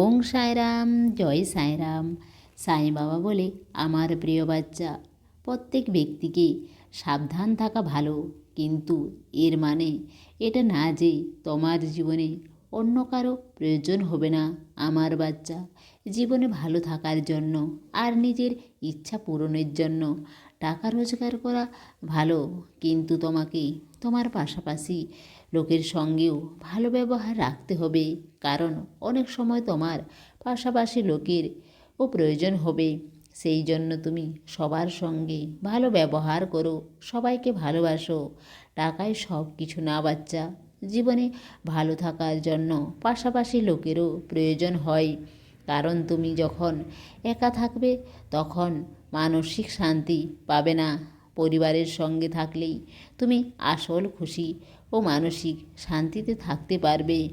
ওং সাঁয়রাম জয় সাঁয়রাম সাঁই বাবা বলে, আমার প্রিয় বাচ্চা, প্রত্যেক ব্যক্তিকে সাবধান থাকা ভালো। কিন্তু এর মানে এটা না যে তোমার জীবনে অন্য কারও প্রয়োজন হবে না, আমার বাচ্চা। জীবনে ভালো থাকার জন্য আর নিজের ইচ্ছা পূরণের জন্য টাকা রোজগার করা ভালো, কিন্তু তোমাকে তোমার পাশাপাশি লোকের সঙ্গেও ভালো ব্যবহার রাখতে হবে, কারণ অনেক সময় তোমার পাশাপাশি লোকের ও প্রয়োজন হবে। সেই জন্য তুমি সবার সঙ্গে ভালো ব্যবহার করো, সবাইকে ভালোবাসো। টাকায় সব কিছু না বাচ্চা, জীবনে ভালো থাকার জন্য পাশাপাশি লোকেরও প্রয়োজন হয়। কারণ তুমি যখন একা থাকবে, তখন মানসিক শান্তি পাবে না। পরিবারের সঙ্গে থাকলেই তুমি আসল খুশি ও মানসিক শান্তিতে থাকতে পারবে।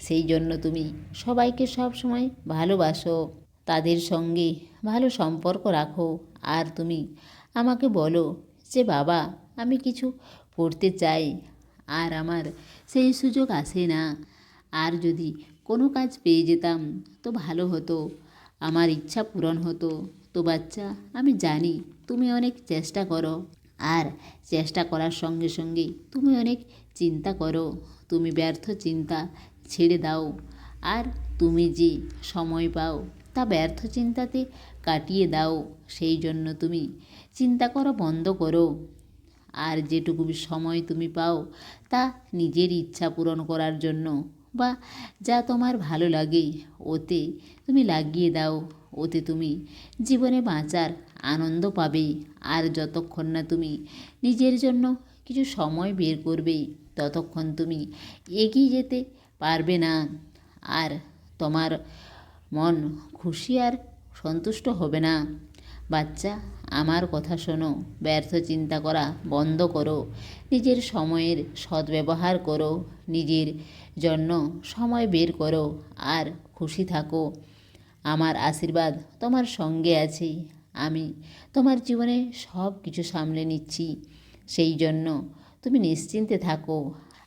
সেই জন্য তুমি সবাইকে সব সময় ভালোবাসো। তাদের সঙ্গে ভালো সম্পর্ক রাখো। আর তুমি আমাকে বলো যে, বাবা, আমি কিছু করতে চাই। আর আমার সেই সুযোগ আসে না। আর যদি কোনো কাজ পেয়ে যেতাম তো ভালো হতো। আমার ইচ্ছা পূরণ হতো। তো বাচ্চা, আমি জানি তুমি অনেক চেষ্টা করো। আর চেষ্টা করার সঙ্গে সঙ্গে তুমি অনেক চিন্তা করো। তুমি ব্যর্থ চিন্তা ছেড়ে দাও। আর তুমি যে সময় পাও, তা ব্যর্থ চিন্তাতে কাটিয়ে দাও। সেই জন্য তুমি চিন্তা করা বন্ধ করো। আর যেটুকু সময় তুমি পাও, তা নিজের ইচ্ছা পূরণ করার জন্য বা যা তোমার ভালো লাগে, ওতে তুমি লাগিয়ে দাও। ওতে তুমি জীবনে বাঁচার আনন্দ পাবে। আর যতক্ষণ না তুমি নিজের জন্য কিছু সময় বের করবে, ততক্ষণ তুমি এগিয়ে যেতে পারবে না। আর তোমার মন খুশি আর সন্তুষ্ট হবে না। বাচ্চা, আমার কথা শোনো, ব্যর্থ চিন্তা করা বন্ধ করো, নিজের সময়ের সদ্ব্যবহার করো, নিজের জন্য সময় বের করো আর খুশি থাকো। আমার আশীর্বাদ তোমার সঙ্গে আছে, আমি তোমার জীবনে সব কিছু সামলে নিচ্ছি, সেই জন্য তুমি নিশ্চিন্তে থাকো।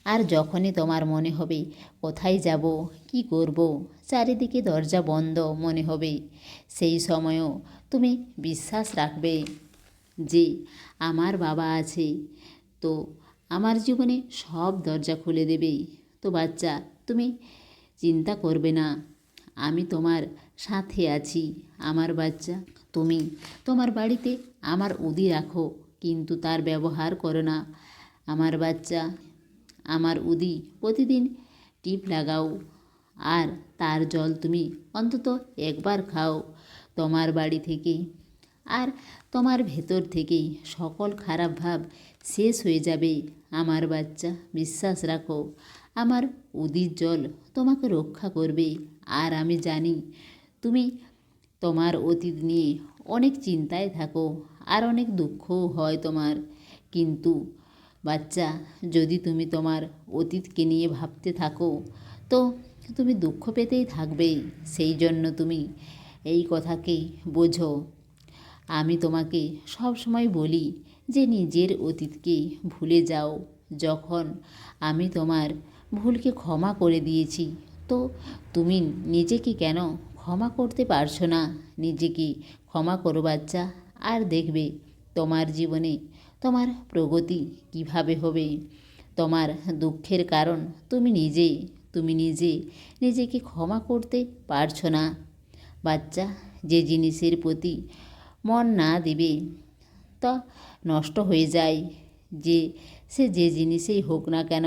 আর যখনই তোমার মনে হবে, কোথায় যাব? কি করব? চারিদিকে দরজা বন্ধ মনে হবে। সেই সময়ও তুমি বিশ্বাস রাখবে যে, আমার বাবা আছে। তো আমার জীবনে সব দরজা খুলে দেবে। তো বাচ্চা, তুমি চিন্তা করবে না। আমি তোমার সাথে আছি। আমার বাচ্চা, তুমি তোমার বাড়িতে আমার উদি রাখো কিন্তু তার ব্যবহার করো না। আমার বাচ্চা আমার উদি, প্রতিদিন টিপ লাগাও। আর তার জল তুমি অন্তত একবার খাও। তোমার বাড়ি থেকে আর তোমার ভেতর থেকেই সকল খারাপ ভাব শেষ হয়ে যাবে। আমার বাচ্চা, বিশ্বাস রাখো, আমার উদির জল তোমাকে রক্ষা করবে। আর আমি জানি তুমি তোমার অতীত নিয়ে অনেক চিন্তায় থাকো, আর অনেক দুঃখও হয় তোমার। কিন্তু বাচ্চা, যদি তুমি তোমার অতীতকে নিয়ে ভাবতে থাকো, তো তুমি দুঃখ পেতেই থাকবে সেই জন্য তুমি এই কথাকেই বোঝো। আমি তোমাকে সব সময় বলি যে নিজের অতীতকে ভুলে যাও। যখন আমি তোমার ভুলকে ক্ষমা করে দিয়েছি, তো তুমি নিজেকে কেন ক্ষমা করতে পারছ না? নিজেকে ক্ষমা করো বাচ্চা, আর দেখবে তোমার জীবনে তোমার প্রগতি কীভাবে হবে? তোমার দুঃখের কারণ তুমি নিজে তুমি নিজে নিজেকে ক্ষমা করতে পারছ না। বাচ্চা, যে জিনিসের প্রতি মন না দিবে তা নষ্ট হয়ে যায়। যে, সে যে জিনিসেই হোক না কেন,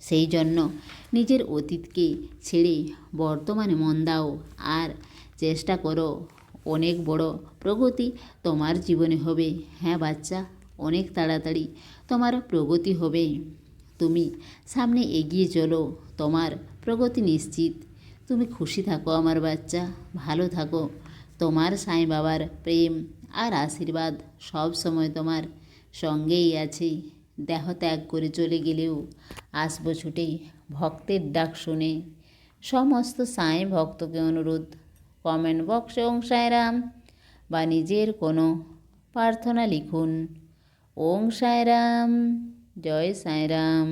সেই জন্য নিজের অতীতকে ছেড়ে বর্তমানে মন দাও আর চেষ্টা করো। অনেক বড় প্রগতি তোমার জীবনে হবে। হ্যাঁ বাচ্চা, অনেক তাড়াতাড়ি তোমার প্রগতি হবে। তুমি সামনে এগিয়ে চলো, তোমার প্রগতি নিশ্চিত। তুমি খুশি থাকো আমার বাচ্চা, ভালো থাকো। তোমার সাঁই বাবার প্রেম আর আশীর্বাদ সব সময় তোমার সঙ্গেই আছে। দেহ ত্যাগ করে চলে গেলেও আসব ছুটে ভক্তের ডাক শুনে। সমস্ত সাঁই ভক্তকে অনুরোধ কমেন্ট বক্সে ওং সাঁয়রাম বা নিজের কোনো প্রার্থনা লিখুন। ওং সাঁয়রাম জয় সাঁয়রাম